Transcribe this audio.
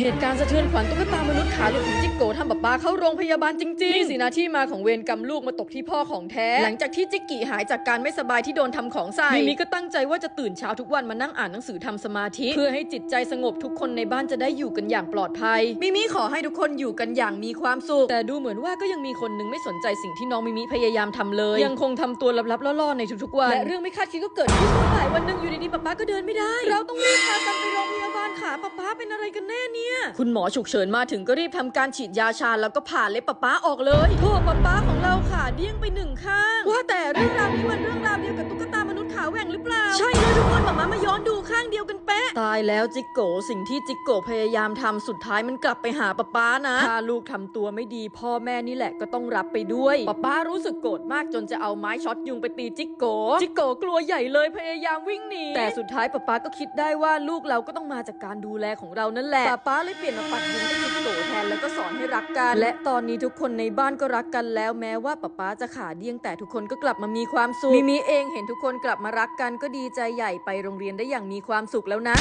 เหตุการณ์สะเทือนขวัญตุ๊กตามนุษย์ขาหลุดของจิกโกทำป๊าป๊าเข้าโรงพยาบาลจริงๆนี่สินะที่มาของเวรกรรมลูกมาตกที่พ่อของแท้ หลังจากที่จิกกี้หายจากการไม่สบายที่โดนทำของใส่มิมิก็ตั้งใจว่าจะตื่นเช้าทุกวันมานั่งอ่านหนังสือทำสมาธิ เพื่อให้จิตใจสงบทุกคนในบ้านจะได้อยู่กันอย่างปลอดภัยมิมิขอให้ทุกคนอยู่กันอย่างมีความสุขแต่ดูเหมือนว่าก็ยังมีคนหนึงไม่สนใจสิ่งที่น้องมิมิพยายามทำเลย ยังคงทำตัวลับๆล่อๆในทุกๆวันและเรื่องไม่คาดคิดก็เกิดขึ้นเมื่อบ่ายวันหนึงอยู่ดีๆป๊าป๊าก็เดินไม่ได้ เราต้องรีบพากันไปโรงพยาบาล ขาป๊าป๊าเป็นอะไรกันแน่เนี่ย คุณหมอฉุกเฉินมาถึงก็รีบทำการฉีดยาชาแล้วก็ผ่าเล็บป๊าป๊าออกเลยโทษป๊าป๊าของเราขาเดี้ยงไปหนึ่งข้าง ว่าแต่เรื่องราวนี้มันเรื่องราวเดียวกับตุ๊กตามนุษย์ขาแหว่งหรือเปล่า ใช่เลยทุกคนป๊ามามาย้อนดู ข้างเดียวกันเป๊ะ ตายแล้วจิกโกสิ่งที่จิกโกพยายามทำสุดท้ายมันกลับไปหาป๊าป๊านะ ถ้าลูกทำตัวไม่ดีพ่อแม่นี่แหละก็ต้องรับไปด้วยป๊าป๊ารู้สึกโกรธมากจนจะเอาไม้ช็อตยุงไปตีจิกโกจิกโกกลัวใหญ่เลยพยายามวิ่งหนีแต่สุดท้ายป๊าป๊าก็คิดได้ว่าลูกเราก็ต้องมาจากการดูแลของเรานั่นแหละป๊าป๊าเลยเปลี่ยนมาปัดยุงให้จิกโกแทนแล้วก็สอนให้รักกัน และตอนนี้ทุกคนในบ้านก็รักกันแล้วแม้ว่าป๊าป๊าจะขาเดี้ยงแต่ทุกคนก็กลับมามีความสุขมิมิเองเห็นทุกคนกลับมารักกันก็ดีใจใหญ่ไปโรงเรียนได้อย่างมีความสุขแล้วนะ